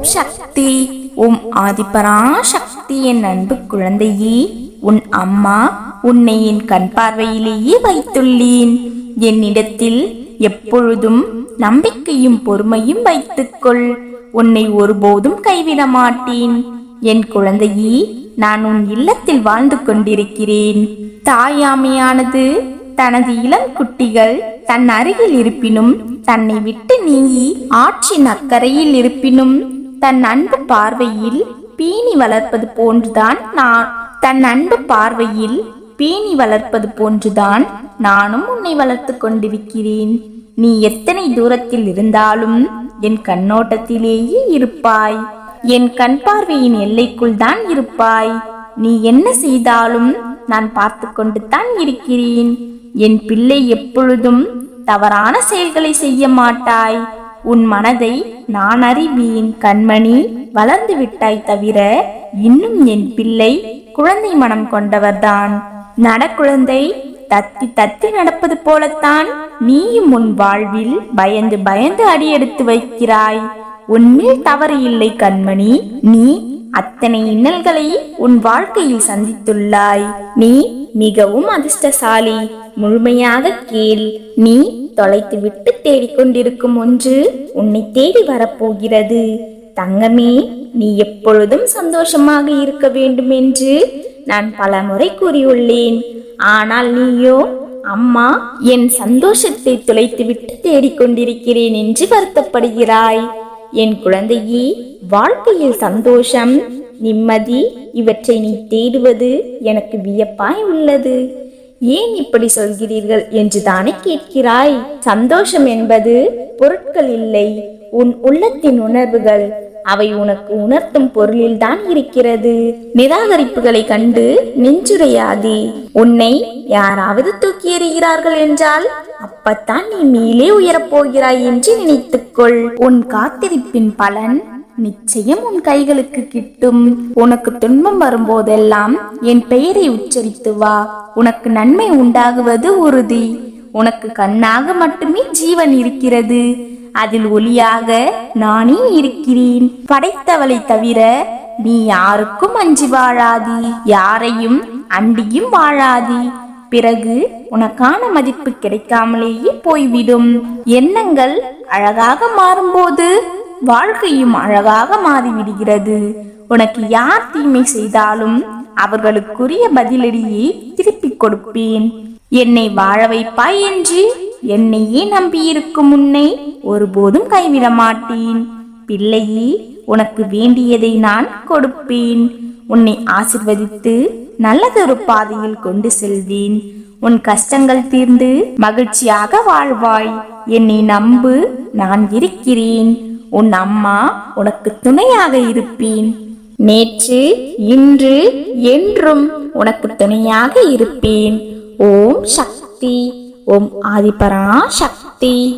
சக்தி. ஓம் ஆதிபரா சக்தி என் அன்பு குழந்தையே உன் அம்மா உன்னை என் கண் பார்வையிலேயே வைத்துள்ளேன். என்னிடத்தில் எப்பொழுதும் நம்பிக்கையும் பொறுமையும் வைத்துக்கொள். உன்னை ஒருபோதும் கைவிட மாட்டேன். என் குழந்தையே நான் உன் இல்லத்தில் வாழ்ந்து கொண்டிருக்கிறேன். தாயாமையானது தனது இளம் குட்டிகள் தன் அருகில் இருப்பினும் தன்னை விட்டு நீங்கி ஆற்றின் அக்கறையில் இருப்பினும் தன் அன்பு பார்வையில் பீனி வளர்ப்பது போன்றுதான் நான் தன் அன்பு பார்வையில் பீனி வளர்ப்பது போன்றுதான் நானும் உன்னை வளர்த்து கொண்டிருக்கிறேன். நீ எத்தனை தூரத்தில் இருந்தாலும் என் கண்ணோட்டத்திலேயே இருப்பாய். என் கண் பார்வையின் எல்லைக்குள் தான் இருப்பாய். நீ என்ன செய்தாலும் நான் பார்த்து கொண்டு தான் இருக்கிறேன். என் பிள்ளை எப்பொழுதும் தவறான செயல்களை செய்ய மாட்டாய். உன் மனதை நான் அறிவியின் கண்மணி வளர்ந்து விட்டாய் தவிர இன்னும் என் பிள்ளை குழந்தை மனம் கொண்டவர்தான். நடக்குழந்தை தத்தி தத்தி நடப்பது போலத்தான் நீயும் உன் வாழ்வில் பயந்து பயந்து அடியெடுத்து வைக்கிறாய். உன்மேல் தவறு இல்லை கண்மணி நீ அத்தனை இன்னல்களை உன் வாழ்க்கையில் சந்தித்துள்ளாய். நீ மிகவும் அதிர்ஷ்டசாலி முழுமையாக கேள். நீ தொலைத்து விட்டு தேடிக்கொண்டிருக்கும் ஒன்று உன்னை தேடி வரப்போகிறது. தங்கமே நீ எப்பொழுதும் சந்தோஷமாக இருக்க வேண்டும் என்று நான் பல முறை கூறியுள்ளேன். ஆனால் நீயோ அம்மா என் சந்தோஷத்தை தொலைத்துவிட்டு தேடிக்கொண்டிருக்கிறேன் என்று வருத்தப்படுகிறாய். என் குழந்தையே வாழ்க்கையில் சந்தோஷம் நிம்மதி இவற்றை நீ தேடுவது எனக்கு வியப்பாய் உள்ளது. ஏன் இப்படி சொல்கிறீர்கள் என்று தானே கேட்கிறாய்? சந்தோஷம் என்பது பொருட்கள் இல்லை. உன் உள்ளத்தின் உணர்வுகள் அவை உனக்கு உணர்த்தும் பொருளில் தான் இருக்கிறது. நிராகரிப்புகளை கண்டு நெஞ்சுரையாதே. உன்னை யாராவது தூக்கி எறிகிறார்கள் என்றால் அப்பத்தான் நீ மேலே உயரப் போகிறாய் என்று நினைத்துக்கொள். உன் காத்திருப்பின் பலன் நிச்சயம் உன் கைகளுக்கு கிட்டும். உனக்கு துன்பம் வரும்போதெல்லாம் என் பெயரை உச்சரித்து வா. உனக்கு நன்மை உண்டாகுவது உறுதி. உனக்கு கண்ணாக மட்டுமே ஜீவன் இருக்கிறது. அதில் ஒளியாக நானே இருக்கிறேன். படைத்தவளை தவிர நீ யாருக்கும் அஞ்சி வாழாதி. யாரையும் அண்டியும் வாழாதி. பிறகு உனக்கான மதிப்பு கிடைக்காமலேயே போய்விடும். எண்ணங்கள் அழகாக மாறும்போது வாழ்க்கையும் அழகாக மாறிவிடுகிறது. உனக்கு யார் தீமை செய்தாலும் அவர்களுக்குரிய பதிலடியை திருப்பிக் கொடுப்பேன். என்னை வாழ வைப்பாய் என்று என்னையே நம்பியிருக்கும் உன்னை ஒருபோதும் கைவிட மாட்டேன். பிள்ளையே உனக்கு வேண்டியதை நான் கொடுப்பேன். உன்னை ஆசிர்வதித்து நல்லதொரு பாதையில் கொண்டு செல்வேன். உன் கஷ்டங்கள் தீர்ந்து மகிழ்ச்சியாக வாழ்வாய். என்னை நம்பு நான் இருக்கிறேன். உன் அம்மா உனக்கு துணையாக இருப்பேன். நேற்று இன்று என்றும் உனக்கு துணையாக இருப்பேன். ஓம் சக்தி ஓம் ஆதிபரா சக்தி